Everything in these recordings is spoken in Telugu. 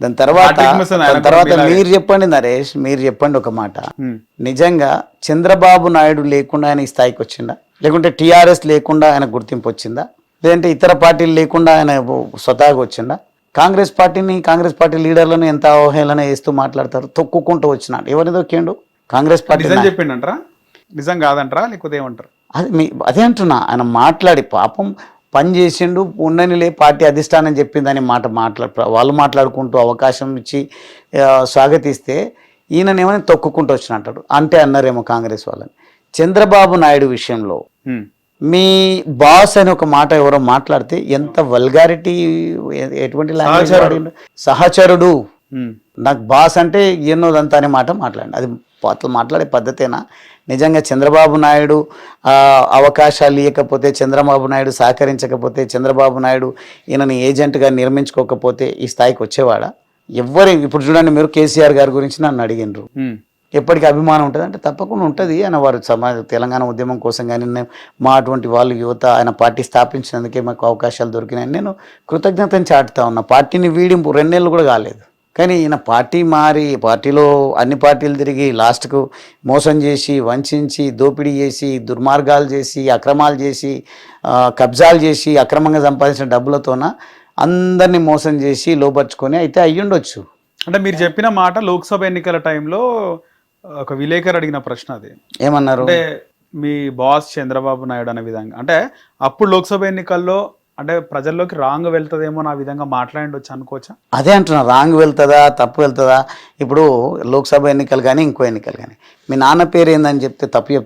దాని తర్వాత దాని తర్వాత మీరు చెప్పండి నరేష్ మీరు చెప్పండి ఒక మాట. నిజంగా చంద్రబాబు నాయుడు లేకుండా ఆయన ఈ స్థాయికి వచ్చిందా? లేకుంటే టీఆర్ఎస్ లేకుండా ఆయన గుర్తింపు వచ్చిందా? లేదంటే ఇతర పార్టీలు లేకుండా ఆయన స్వతహాగా వచ్చిందా? కాంగ్రెస్ పార్టీని కాంగ్రెస్ పార్టీ లీడర్లను ఎంత అవహేళన చేస్తూ మాట్లాడతారు తొక్కుకుంటూ వచ్చినాడు ఎవరిని తొక్కిండు? కాంగ్రెస్ పార్టీ చెప్పిండంటారా? నిజం కాదంటారా? లేకపోతే ఏమంటారు? అది మీ అదే అంటున్నా. ఆయన మాట్లాడి పాపం పని చేసిండు ఉండనిలే పార్టీ అధిష్టానం చెప్పిందని మాట మాట్లా వాళ్ళు మాట్లాడుకుంటూ అవకాశం ఇచ్చి స్వాగతిస్తే ఈయననేమని తొక్కుకుంటూ వచ్చిన అంటాడు అంటే అన్నారేమో కాంగ్రెస్ వాళ్ళని. చంద్రబాబు నాయుడు విషయంలో. మీ బాస్ అని ఒక మాట ఎవరో మాట్లాడితే ఎంత వల్గారిటీ ఎటువంటి language సహచరుడు. నాకు బాస్ అంటే ఎన్నోదంతా అనే మాట మాట్లాడండి అది అట్లా మాట్లాడే పద్ధతేనా? నిజంగా చంద్రబాబు నాయుడు అవకాశాలు ఇవ్వకపోతే చంద్రబాబు నాయుడు సహకరించకపోతే చంద్రబాబు నాయుడు ఈయనని ఏజెంట్గా నిర్మించుకోకపోతే ఈ స్థాయికి వచ్చేవాడా? ఎవ్వరు ఇప్పుడు చూడండి మీరు కేసీఆర్ గారి గురించి నన్ను అడిగినరు. ఎప్పటికీ అభిమానం ఉంటుంది అంటే తప్పకుండా ఉంటుంది అని వారు సమాజ తెలంగాణ ఉద్యమం కోసం కానీ మా అటువంటి వాళ్ళు యువత ఆయన పార్టీ స్థాపించినందుకే మాకు అవకాశాలు దొరికినాయని నేను కృతజ్ఞతను చాటుతా ఉన్నా. పార్టీని వీడింపు రెండేళ్ళు కూడా కాలేదు. కానీ ఈయన పార్టీ మారి పార్టీలో అన్ని పార్టీలు తిరిగి లాస్ట్కు మోసం చేసి వంచించి దోపిడీ చేసి దుర్మార్గాలు చేసి అక్రమాలు చేసి కబ్జాలు చేసి అక్రమంగా సంపాదించిన డబ్బులతోన అందరినీ మోసం చేసి లోపరుచుకొని అయితే అయ్యుండొచ్చు. అంటే మీరు చెప్పిన మాట లోక్సభ ఎన్నికల టైంలో ఒక విలేకరు అడిగిన ప్రశ్న అది. ఏమన్నారు? అంటే మీ బాస్ చంద్రబాబు నాయుడు అనే విధంగా అంటే అప్పుడు లోక్సభ ఎన్నికల్లో అంటే ప్రజల్లోకి రాంగ్ వెళ్తుందేమో నా విధంగా మాట్లాడొచ్చు అనుకోవచ్చా? అదే అంటున్నా రాంగ్ వెళ్తుందా తప్పు వెళ్తుందా? ఇప్పుడు లోక్సభ ఎన్నికలు కానీ ఇంకో ఎన్నికలు కానీ మీ నాన్న పేరు ఏందని చెప్తే తప్పు.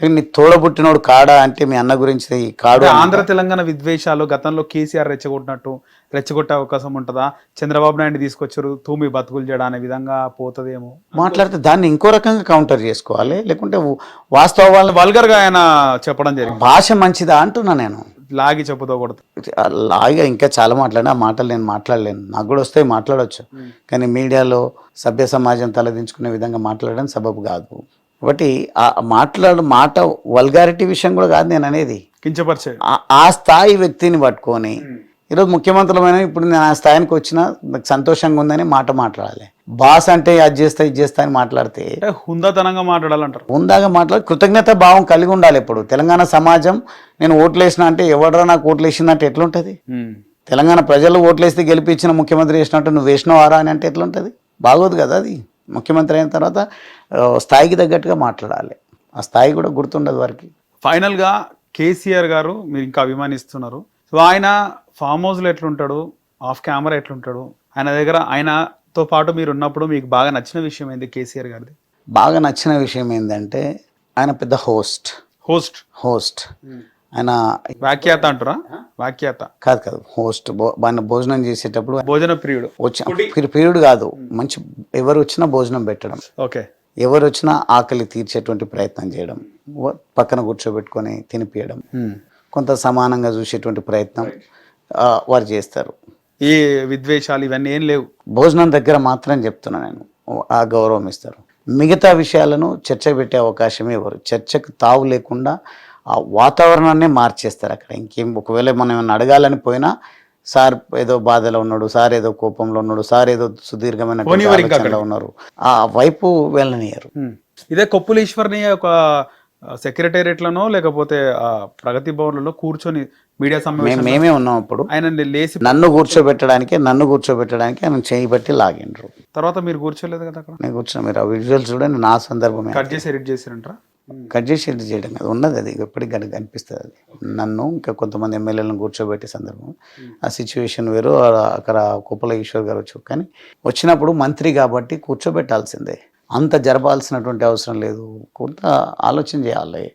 లేక నీ తోడబుట్టినోడు కాడా అంటే మీ అన్న గురించి కాడు ఆంధ్ర తెలంగాణ విద్వేషాలు గతంలో కేసీఆర్ రెచ్చగొట్టినట్టు రెచ్చగొట్టే అవకాశం ఉంటుందా? చంద్రబాబు నాయుడు తీసుకొచ్చారు తూమి బతుకులు చేయడం అనే విధంగా పోతుందేమో మాట్లాడితే దాన్ని ఇంకో రకంగా కౌంటర్ చేసుకోవాలి లేకుంటే వాస్తవ వాళ్ళ వల్గర్గా ఆయన చెప్పడం జరిగింది. భాష మంచిదా అంటున్నా నేను. లాగి చెప్పుతోకూడదు లాగా ఇంకా చాలా మాట్లాడిన ఆ మాటలు నేను మాట్లాడలేను. నాకు కూడా వస్తాయి మాట్లాడవచ్చు కానీ మీడియాలో సభ్య సమాజం తలదించుకునే విధంగా మాట్లాడడం సబబు కాదు. కాబట్టి ఆ మాట్లాడు మాట వల్గారిటీ విషయం కూడా కాదు నేను అనేది. కించపరిచే. ఆ స్థాయి వ్యక్తిని పట్టుకొని ఈరోజు ముఖ్యమంత్రులమైన ఇప్పుడు నేను ఆ స్థాయికి వచ్చినా నాకు సంతోషంగా ఉందని మాట మాట్లాడాలి. బాస్ అంటే అది చేస్తా ఇది చేస్తా అని మాట్లాడితే హుందాతనంగా మాట్లాడాలంటారు. ఉందాగా మాట్లాడి కృతజ్ఞత భావం కలిగి ఉండాలి ఇప్పుడు తెలంగాణ సమాజం నేను ఓట్లేసిన అంటే ఎవడరా నాకు ఓట్లేసిందంటే ఎట్లుంటుంది? ఉమ్. తెలంగాణ ప్రజలు ఓట్లేస్తే గెలిపించిన ముఖ్యమంత్రి చేసినట్టు నువ్వు వేసినవారా అని అంటే ఎట్లుంటుంది? బాగోదు కదా అది. ముఖ్యమంత్రి అయిన తర్వాత స్థాయికి తగ్గట్టుగా మాట్లాడాలి. ఆ స్థాయి కూడా గుర్తుండదు వారికి. ఫైనల్గా కేసీఆర్ గారు మీరు ఇంకా అభిమానిస్తున్నారు. సో ఆయన ఫామ్ హౌస్లో ఎట్లుంటాడు? Of camera ఎట్లుంటాడు? ఆయన దగ్గర ఆయనతో పాటు మీరు ఉన్నప్పుడు మీకు బాగా నచ్చిన విషయం ఏంది కేసీఆర్ గారిది? బాగా నచ్చిన విషయం ఏంటంటే ఆయన పెద్ద హోస్ట్. హోస్ట్. హోస్ట్. ఆయన వాక్యాత అంటారా? వాక్యాత కాదు కాదు హోస్ట్. ఆయన భోజనం చేసేటప్పుడు భోజన ప్రియుడు. వచ్చి పీరియడ్ కాదు మంచి ఎవరు వచ్చినా భోజనం పెట్టడం. ఓకే. ఎవరు వచ్చినా ఆకలి తీర్చేటువంటి ప్రయత్నం చేయడం. పక్కన కూర్చోబెట్టుకొని తినిపియడం. కొంత సమానంగా చూసేటువంటి ప్రయత్నం. వారు చేస్తారు. ఈ విద్వేషాలు ఇవన్నీ ఏం లేవు. భోజనం దగ్గర మాత్రం చెప్తున్నా నేను. ఆ గౌరవం ఇస్తారు. మిగతా విషయాలను చర్చ పెట్టే అవకాశమే ఇవ్వరు చర్చకు తావు లేకుండా ఆ వాతావరణాన్ని మార్చేస్తారు అక్కడ. ఇంకేం ఒకవేళ మనం ఏమైనా అడగాలని పోయినా సార్ ఏదో బాధలో ఉన్నాడు సార్ ఏదో కోపంలో ఉన్నాడు సార్ ఏదో సుదీర్ఘమైన ఉన్నారు. ఆ వైపు వెళ్ళనియరు. ఇదే కొప్పులీశ్వర్ని ఒక సెక్రటేరియట్లనో లేకపోతే ఆ ప్రగతి భవన్లలో కూర్చొని మీడియా మేము సమావేశం మేమే ఉన్నాం అప్పుడు ఆయన లేచి నన్ను కూర్చోబెట్టడానికి నన్ను కూర్చోబెట్టడానికి ఆయన చేయి బట్టి లాగిండ్రు. తర్వాత మీరు కూర్చోలేదు కదా అక్కడ? నేను కూర్చున్నా మీరు ఆ విజువల్స్ చూడండి నా సందర్భమే. కట్ చేసి ఎడిట్ చేసిరంటారా కట్ చేసి ఎడిట్ చేయడం కాదు. ఉన్నది అది. ఎప్పటికి కనుక కనిపిస్తుంది అది. నన్ను ఇంకా కొంతమంది ఎమ్మెల్యేలను కూర్చోబెట్టే సందర్భం. ఆ సిచ్యువేషన్ వేరు. అక్కడ కుప్పల ఈశ్వర్ గారు వచ్చారు. కానీ వచ్చినప్పుడు మంత్రి కాబట్టి కూర్చోబెట్టాల్సిందే. అంత జరపాల్సినటువంటి అవసరం లేదు. కొంత ఆలోచన చేయాలి.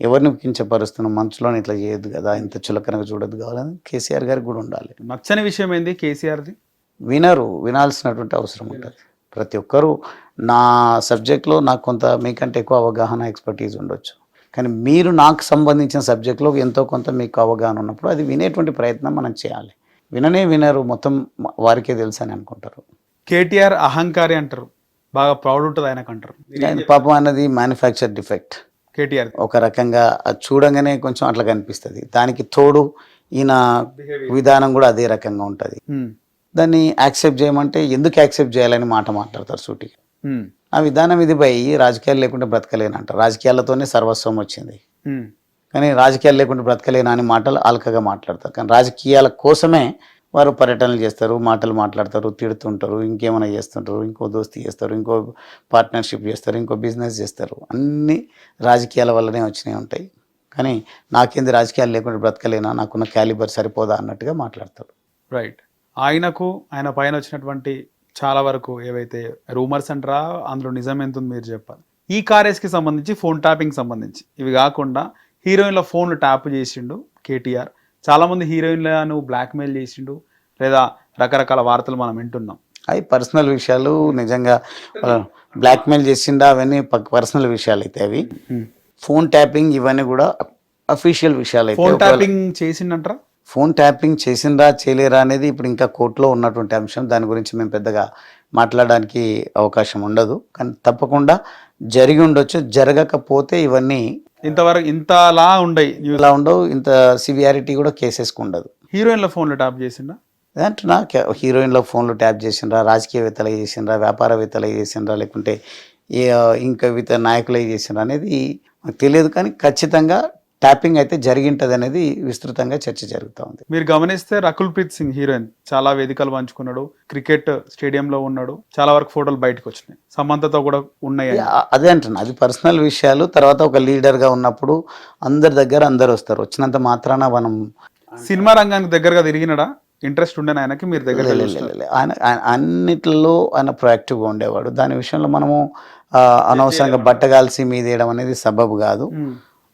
ఎవరిని కించపరుస్తున్నాం? మంచులో ఇట్లా చేయొద్దు కదా. ఇంత చులకనగా చూడొద్దు కావాలని కేసీఆర్ గారికి కూడా ఉండాలి. నచ్చని విషయం ఏంది కేసీఆర్ది? వినరు. వినాల్సినటువంటి అవసరం ఉంటుంది. ప్రతి ఒక్కరూ నా సబ్జెక్ట్లో నాకు కొంత మీకంటే ఎక్కువ అవగాహన ఎక్స్పర్టీజ్ ఉండొచ్చు. కానీ మీరు నాకు సంబంధించిన సబ్జెక్ట్లో ఎంతో కొంత మీకు అవగాహన ఉన్నప్పుడు అది వినేటువంటి ప్రయత్నం మనం చేయాలి. విననే వినరు. మొత్తం వారికే తెలుసు అని అనుకుంటారు. కేటీఆర్ అహంకారి అంటారు. బాగా ప్రౌడ్ ఉంటుంది ఆయనకు అంటారు. పాపం అన్నది మ్యానుఫ్యాక్చర్ డిఫెక్ట్ కేటీఆర్. ఒక రకంగా అది చూడంగానే కొంచెం అట్లా కనిపిస్తుంది. దానికి తోడు ఈయన విధానం కూడా అదే రకంగా ఉంటుంది. దాన్ని యాక్సెప్ట్ చేయమంటే ఎందుకు యాక్సెప్ట్ చేయాలని మాట మాట్లాడతారు సూటిగా ఉమ్, ఆ విధానం ఇది పోయి రాజకీయాలు లేకుండా బ్రతకలేనంట రాజకీయాలతోనే సర్వస్వం వచ్చింది. కానీ రాజకీయాలు లేకుండా బ్రతకలేనా అని మాటలు అలకగా మాట్లాడతారు. కానీ రాజకీయాల కోసమే వారు పర్యటనలు చేస్తారు మాటలు మాట్లాడతారు తిడుతుంటారు ఇంకేమైనా చేస్తుంటారు ఇంకో దోస్తీ చేస్తారు ఇంకో పార్ట్నర్షిప్ చేస్తారు ఇంకో బిజినెస్ చేస్తారు. అన్నీ రాజకీయాల వల్లనే వచ్చినాయి ఉంటాయి. కానీ నాకేంది రాజకీయాలు లేకుండా బ్రతకలేనా? నాకున్న క్యాలిబర్ సరిపోదా? అన్నట్టుగా మాట్లాడతారు. రైట్ ఆయనకు ఆయన పైన వచ్చినటువంటి చాలా వరకు ఏవైతే రూమర్స్ అంటారా అందులో నిజం ఎంత మీరు చెప్పాలి. ఈ కారేస్కి సంబంధించి ఫోన్ ట్యాపింగ్ సంబంధించి. ఇవి కాకుండా హీరోయిన్ల ఫోన్లు ట్యాప్ చేసిండు కేటీఆర్. చాలా మంది హీరోయిన్లను బ్లాక్మెయిల్ చేసిండు లేదా రకరకాల వార్తలు మనం వింటున్నాం. అవి పర్సనల్ విషయాలు నిజంగా బ్లాక్మెయిల్ చేసిండా అవన్నీ పర్సనల్ విషయాలు అయితే అవి. ఫోన్ ట్యాపింగ్ ఇవన్నీ కూడా అఫీషియల్ విషయాలు అయితే ఫోన్ ట్యాపింగ్ చేసిండంటారా? ఫోన్ ట్యాపింగ్ చేసిండ్రా చేయలేరా అనేది ఇప్పుడు ఇంకా కోర్టులో ఉన్నటువంటి అంశం. దాని గురించి మేము పెద్దగా మాట్లాడడానికి అవకాశం ఉండదు. కానీ తప్పకుండా జరిగి ఉండొచ్చు. జరగకపోతే ఇవన్నీ ఇంతవరకు ఇంతలా ఉండయి న్యూస్. ఇలా ఉండవు. ఇంత సివియారిటీ కూడా కేసెస్కి ఉండదు. హీరోయిన్ల ఫోన్లు ట్యాప్ చేసిండా? అంటున్నా హీరోయిన్లో ఫోన్లు ట్యాప్ చేసిండ్రా రాజకీయవేత్తలు చేసిండ్రా వ్యాపారవేత్తలు చేసిండ్రా లేకుంటే ఇంకా విత నాయకులు చేసిండ్రా అనేది తెలియదు కానీ ఖచ్చితంగా ట్యాపింగ్ అయితే జరిగింటది అనేది విస్తృతంగా చర్చ జరుగుతూ ఉంది. మీరు గమనిస్తే రకుల్ ప్రీత్ సింగ్ హీరోయిన్ చాలా వేదికలు పంచుకున్నాడు క్రికెట్ స్టేడియంలో ఉన్నాడు చాలా వరకు ఫోటోలు బయటకు వచ్చినాయి సమంతతో కూడా ఉన్నాయి అదే అంటున్నా. అది పర్సనల్ విషయాలు. తర్వాత ఒక లీడర్గా ఉన్నప్పుడు అందరి దగ్గర అందరు వస్తారు. వచ్చినంత మాత్రాన మనం సినిమా రంగానికి దగ్గరగా తిరిగినడా? ఇంట్రెస్ట్ ఉండేనా ఆయనకి? మీరు దగ్గర. ఆయన అన్నిటిలో ఆయన ప్రొయాక్టివ్గా ఉండేవాడు. దాని విషయంలో మనము అనవసరంగా బట్టగాల్సి మీదేయడం అనేది సబబు కాదు.